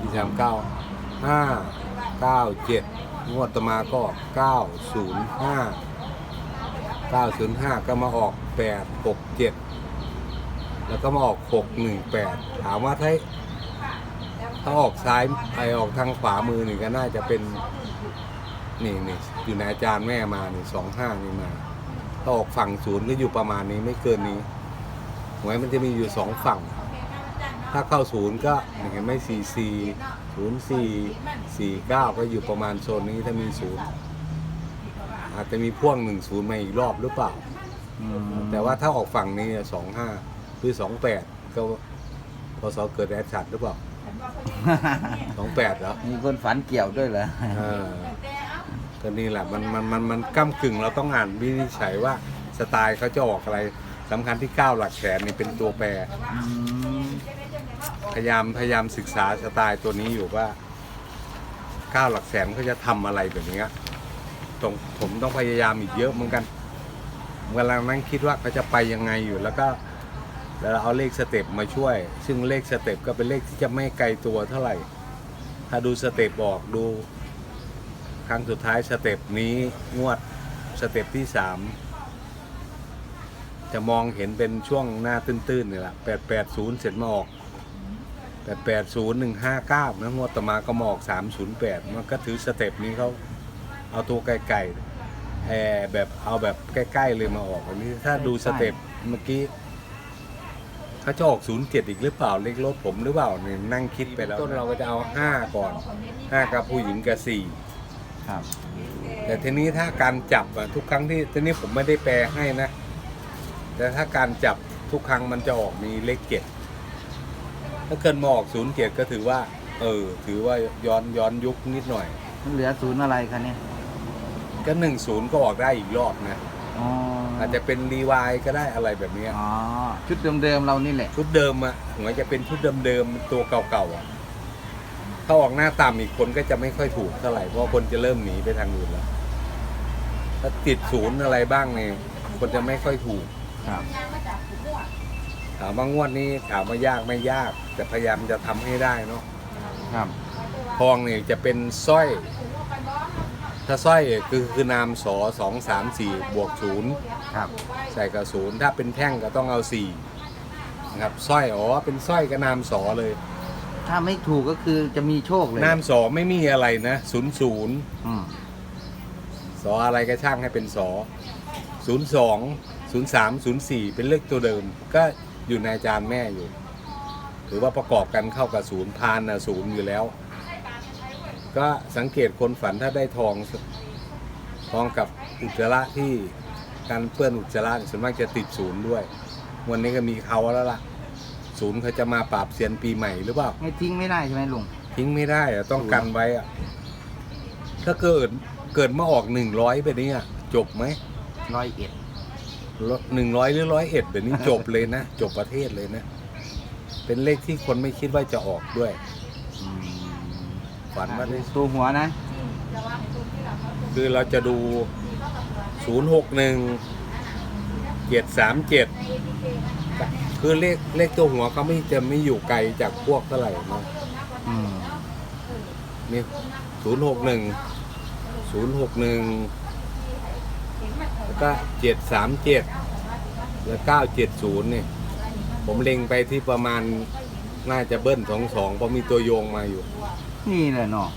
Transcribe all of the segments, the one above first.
ปีสามเก้าห้าเก้าเจ็ดงวดต่อมาก็เก้าศูนย์ห้าเก้าศูนย์ห้าก็มาออกแปดหกเจ็ดแล้วก็มาออกหกหนึ่งแปดถามว่าถ้าถ้าออกซ้ายไปออกทางขวามือหนี่งก็น่าจะเป็นนี่นี่อยู่ในอาจารย์แม่มานี่สองห้านี่มาถ้าออกฝั่งศูนย์ก็อยู่ประมาณนี้ไม่เกินนี้หวยมันจะมีอยู่สองฝั่ง ถ้าเข้าศูนย์ก็เห็นไหมสี่สี่ศูนย์สี่สี่เก้าก็อยู่ประมาณโซนนี้ถ้ามีศูนย์อาจจะมีพ่วงหนึ่งศูนย์มาอีกรอบหรือเปล่าอืมแต่ว่าถ้าออกฝั่งนี้สองห้าหรือสองแปดก็พศเกิดแอดชัดหรือเปล่าสองแปดเหรอ มีคนฝันเกี่ยวด้วยเหรอเออก็นี่แหละมันมันมันมันก้ากึ่งเราต้องอ่านวินิจฉัยว่าสไตล์เขาจะออกอะไรสำคัญที่ก้าวหลักแขนนี่เป็นตัวแปรอืม พยายามพยายามศึกษาสไตล์ตัวนี้อยู่ว่าก้าวหลักแสนเขาจะทำอะไรแบบนี้ตรงผมต้องพยายามอีกเยอะเหมือนกันกำลังนั่งคิดว่าเขาจะไปยังไงอยู่แล้วก็แล้วเอาเลขสเต็ปมาช่วย ซึ่งเลขสเต็ปก็เป็นเลขที่จะไม่ไกลตัวเท่าไหร่ ถ้าดูสเต็ปออกดู ครั้งสุดท้ายสเต็ปนี้งวดสเต็ปที่สามจะมองเห็นเป็นช่วงหน้าตื้นๆนี่แหละแปดแปดศูนย์เสร็จมาออก แปดแปดศูนย์หนึ่งห้าเก้านะงวดต่อมาก็มาออกสามศูนย์แปดมันก็ถือสเต็ปนี้เขาเอาตัวไกลๆแอร์แบบเอาแบบใกล้ๆเลยมาออกอันนี้ถ้าดูสเต็ปเมื่อกี้เขาจะออกศูนย์เจ็ดอีกหรือเปล่าเลขรถผมหรือเปล่าเนี่ยนั่งคิดไปแล้วต้นเราก็จะเอาห้าก่อนห้ากับผู้หญิงกับสี่ครับแต่ทีนี้ถ้าการจับอะทุกครั้งที่ทีนี้ผมไม่ได้แปลให้นะ แต่ถ้าการจับทุกครั้งมันจะออกมีเลขเจ็ด ถ้าเกินมาออกศูนย์เจ็ดก็ถือว่า เออ ถือว่าย้อนย้อนยุคนิดหน่อย มันเหลือศูนย์อะไรคะเนี่ยก็หนึ่งศูนย์ก็ออกได้อีกรอบนะ อ๋ออาจจะเป็นรีวายก็ได้อะไรแบบเนี้ยอ๋อชุดเดิมๆเรานี่แหละ ชุดเดิมอะหัวจะเป็นชุดเดิมๆตัวเก่าๆอะถ้าออกหน้าต่ำอีกคนก็จะไม่ค่อยถูกเท่าไหร่เพราะคนจะเริ่มหนีไปทางอื่นแล้วถ้าติดศูนย์อะไรบ้างเนี่ยคนจะไม่ค่อยถูก ครับถามว่างวดนี้ถามว่ายากไม่ยาก แต่พยายามจะทำให้ได้เนาะครับ ทองเนี่ยจะเป็นสร้อย ถ้าสร้อยคือคือนามสอสองสามสี่บวกศูนย์ครับ ใส่กับศูนย์ถ้าเป็นแท่งก็ต้องเอาสี่นะครับสร้อยอ๋อเป็นสร้อยกับนามสอเลย ถ้าไม่ถูกก็คือจะมีโชคเลยนามสอไม่มีอะไรนะศูนย์ศูนย์อืมสออะไรก็ช่างให้เป็นสอศูนย์สองศูนย์สามศูนย์สี่เป็นเลขตัวเดิมก็ อยู่ในอาจารย์แม่อยู่ถือว่าประกอบกันเข้ากับศูนย์พานนะศูนย์อยู่แล้ว ก็สังเกตคนฝันถ้าได้ทองทองกับอุจจาระที่การเปื้อนอุจจาระเนี่ยส่วนมากจะติดศูนย์ด้วย วันนี้ก็มีเขาแล้วล่ะ ศูนย์เขาจะมาปราบเซียนปีใหม่หรือเปล่า ไม่ทิ้งไม่ได้ใช่ไหมลุงทิ้งไม่ได้อะต้องกันไว้อะถ้าเกิดเกิดมาออกหนึ่งร้อยไปนี้อะจบไหมร้อยเอ็ด หนึ่งร้อยหรือร้อยเอ็ดแบบนี้จบเลยนะ จบประเทศเลยนะ เป็นเลขที่คนไม่คิดว่าจะออกด้วยฝันว่าได้ตัวหัวนะ คือเราจะดูศูนย์หกหนึ่งเจ็ดสามเจ็ดคือเลขเลขตัวหัวเขาไม่จะไม่อยู่ไกลจากพวกเท่าไหร่นะอืมนี่ศูนย์หกหนึ่งศูนย์หกหนึ่ง แล้วก็เจ็ดสามเจ็ดแล้วเก้าเจ็ดศูนย์นี่ผมเล็งไปที่ประมาณน่าจะเบิ้ลสองสองเพราะมีตัวโยงมาอยู่นี่แหละเนาะ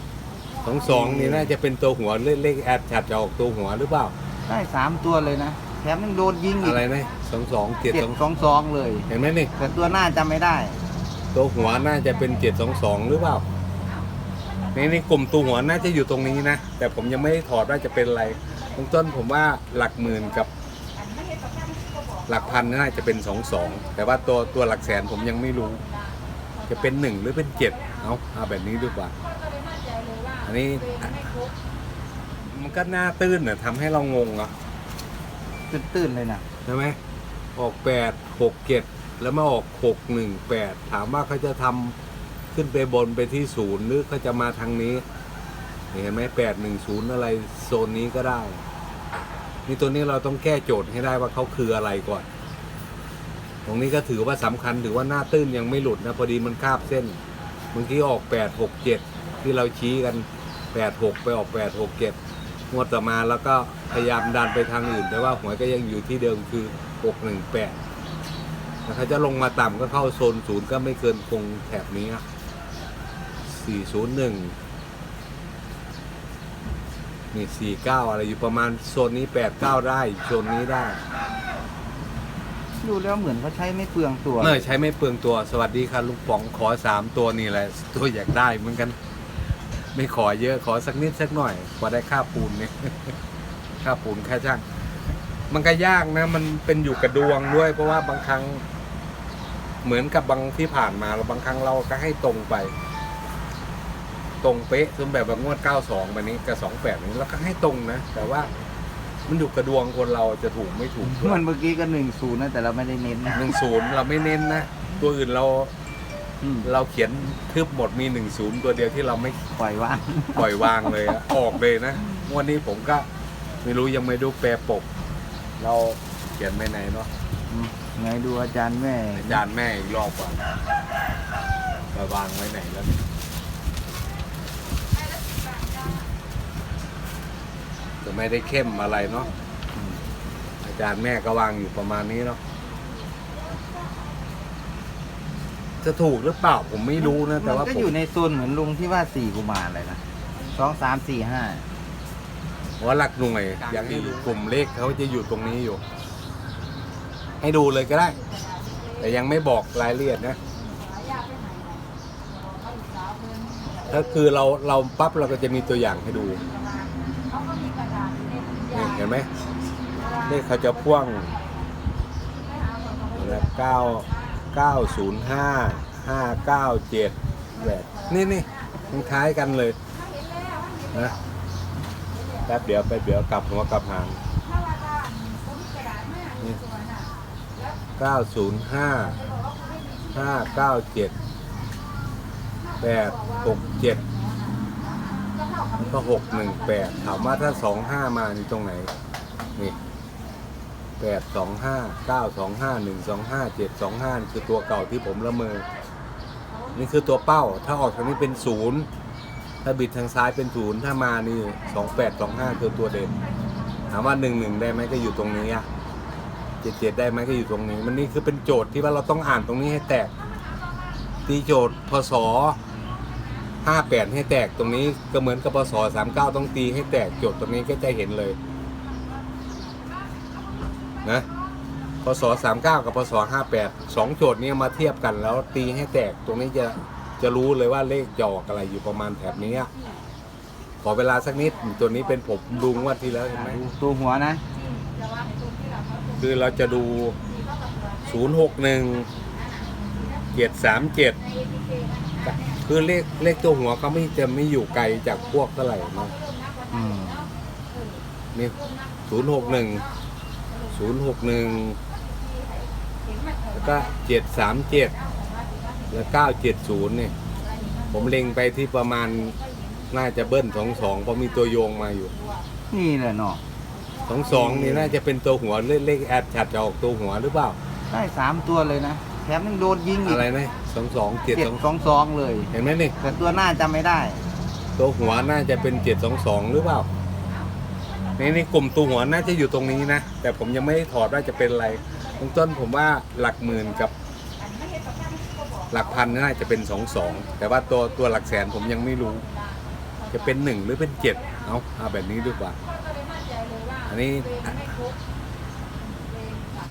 สองสองนี่น่าจะเป็นตัวหัวเลขเลขแอดชัดจะออกตัวหัวหรือเปล่า ได้สามตัวเลยนะแถมยังโดนยิงอีอะกไรนะสองสองเจ็ดเจ็ดสองสองสองเลย เห็นไหมนี่แต่ตัวหน้าจำไม่ได้ ตัวหัวน่าจะเป็นเจ็ดสองสองหรือเปล่านี่นี่กลุ่มตัวหัวน่าจะอยู่ตรงนี้นะ แต่ผมยังไม่ได้ถอดว่าจะเป็นอะไร ตรงต้นผมว่าหลักหมื่นกับหลักพันน่าจะเป็นสองสองแต่ว่าตัวตัวหลักแสนผมยังไม่รู้ จะเป็นหนึ่งหรือเป็นเจ็ดเอาเอาแบบนี้ดีกว่า อันนี้ มันก็น่าตื้นน่ะทำให้เรางงอะตื้นๆเลยนะใช่ไหมออกแปดหกเจ็ดแล้วมาออกหกหนึ่งแปดถามว่าเขาจะทำขึ้นไปบนไปที่ศูนย์หรือเขาจะมาทางนี้ เห็นไหมแปดหนึ่งศูนย์อะไรโซนนี้ก็ได้ นี่ตัวนี้เราต้องแก้โจทย์ให้ได้ว่าเขาคืออะไรก่อน ตรงนี้ก็ถือว่าสำคัญถือว่าหน้าตื้นยังไม่หลุดนะพอดีมันคาบเส้นเมื่อกี้ออกแปดหกเจ็ดที่เราชี้กันแปดหกไปออกแปดหกเจ็ดงวดต่อมาแล้วก็พยายามดันไปทางอื่น แต่ว่าหวยก็ยังอยู่ที่เดิมคือหกหนึ่งแปดถ้าจะลงมาต่ำก็เข้าโซนศูนย์ก็ไม่เกินคงแถบนี้สี่ศูนย์หนึ่ง นี่สี่เก้าอะไรอยู่ประมาณโซนนี้แปดเก้าได้โซนนี้ได้ดูแล้วเหมือนเขาใช้ไม่เปลืองตัว เมื่อใช้ไม่เปลืองตัวสวัสดีครับลุงป๋องขอสามตัวนี่แหละ ตัวอยากได้เหมือนกัน ไม่ขอเยอะขอสักนิดสักหน่อยพอได้ค่าปูนเนี่ยค่าปูนค่าช่าง มันก็ยากนะ มันเป็นอยู่กับดวงด้วย เพราะว่าบางครั้งเหมือนกับบางที่ผ่านมาเราบางครั้งเราก็ให้ตรงไป ตรงเป๊ะสมแบบแบบงวด 92แบบนี้กับ28นี้เราก็ให้ตรงนะ แต่ว่ามันอยู่กับดวงคนเราจะถูกไม่ถูกด้วย มันเมื่อกี้ก็หนึ่งศูนย์นะแต่เราไม่ได้เน้นนะหนึ่งศูนย์เราไม่เน้นนะ ตัวอื่นเราอืมเราเขียนทึบหมดมีหนึ่งศูนย์ตัวเดียวที่เราไม่ปล่อยว่าง ปล่อยวางเลยอะ ออกเลยนะงวันนี้ผมก็ไม่รู้ยังไม่ดูแปรปก เราเขียนไปไหนเนาะอืมไงดูอาจารย์แม่อาจารย์แม่อีกรอบก่อนมาวางไว้ไหนแล้วเนี่ย จะไม่ได้เข้มอะไรเนาะอืมอาจารย์แม่ก็วางอยู่ประมาณนี้เนาะจะถูกหรือเปล่าผมไม่รู้นะ แต่มันว่าก็ผมอยู่ในโซนเหมือนลุงที่ว่าสี่กุมารเลยนะสองสามสี่ห้าว่าหลักหน่วย อย่างที่กลุ่มเลขเขาจะอยู่ตรงนี้อยู่ ให้ดูเลยก็ได้ แต่ยังไม่บอกรายละเอียดนะ ถ้าคือเราเราปั๊บเราก็จะมีตัวอย่างให้ดูนี่เห็นไหมเลขเขาจะพ่วงเก้าเก้าศูนย์ห้าห้าเก้าเจ็ดแบบนี่นี่มันคล้ายกันเลยนะแป๊บเดียวแป๊บเดี๋ยวกลับหัวกลับหางนี่เก้าศูนย์ห้าห้าเก้าเจ็ดแปดหกเจ็ด ก็หกหนึ่งแปดถามว่าถ้าสองห้ามานี่ตรงไหน นี่แปดสองห้าเก้าสองห้าหนึ่งสองห้าเจ็ดสองห้าคือตัวเก่าที่ผมละเมอ นี่คือตัวเป้า ถ้าออกทางนี้เป็นศูนย์ถ้าบิดทางซ้ายเป็นศูนย์ถ้ามานี่สองแปดสองห้าคือตัวเด่นถามว่าหนึ่งหนึ่งได้ไหมก็อยู่ตรงนี้อะเจ็ดเจ็ดได้ไหมก็อยู่ตรงนี้ มันนี่คือเป็นโจทย์ที่ว่าเราต้องอ่านตรงนี้ให้แตกตีโจทย์พศ 58 ให้แตกตรงนี้ก็เหมือนกับปศ39 ต้องตีให้แตกจบตรงนี้ก็จะเห็นเลยนะพศ39 กับพศ58งโจทย์นี้มาเทียบกันแล้วตีให้แตกตรงนี้จะจะรู้เลยว่าเลขจอกอะไรอยู่ประมาณแถบนี้ขอเวลาสักนิดตัวนี้เป็นผมดูงวดที่แล้วเห็นไหมตัวหัวนะ คือเราจะดู 061 737 คือเลขเลขตัวหัวก็ไม่จะไม่อยู่ไกลจากพวกเท่าไหร่เนาะอืมนี่ศูนย์หกหนึ่งศูนย์หกหนึ่งแล้วก็เจ็ดสามเจ็ดแล้วเก้าเจ็ดศูนย์เนี่ยผมเล็งไปที่ประมาณน่าจะเบิ้ลสองสองเพราะมีตัวโยงมาอยู่นี่แหละเนาะสองสองนี่น่าจะเป็นตัวหัวเลขเลขแอดฉัดจะออกตัวหัวหรือเปล่า ได้สามตัวเลยนะ แถมยังโดนยิงอีกอะไรนะสองสองเจ็ดเจ็ดสองสองสองเลย เห็นไหมนี่แต่ตัวหน้าจำไม่ได้ ตัวหัวน่าจะเป็นเจ็ดสองสองหรือเปล่านี่นี่กลุ่มตัวหัวน่าจะอยู่ตรงนี้นะ แต่ผมยังไม่ได้ถอดว่าจะเป็นอะไรเบื้องต้นผมว่าหลักหมื่นกับ หลักพันน่าจะเป็นสองสองแต่ว่าตัวตัวหลักแสนผมยังไม่รู้ จะเป็นหนึ่งหรือเป็นเจ็ดเอาเอาแบบนี้ดีกว่า อันนี้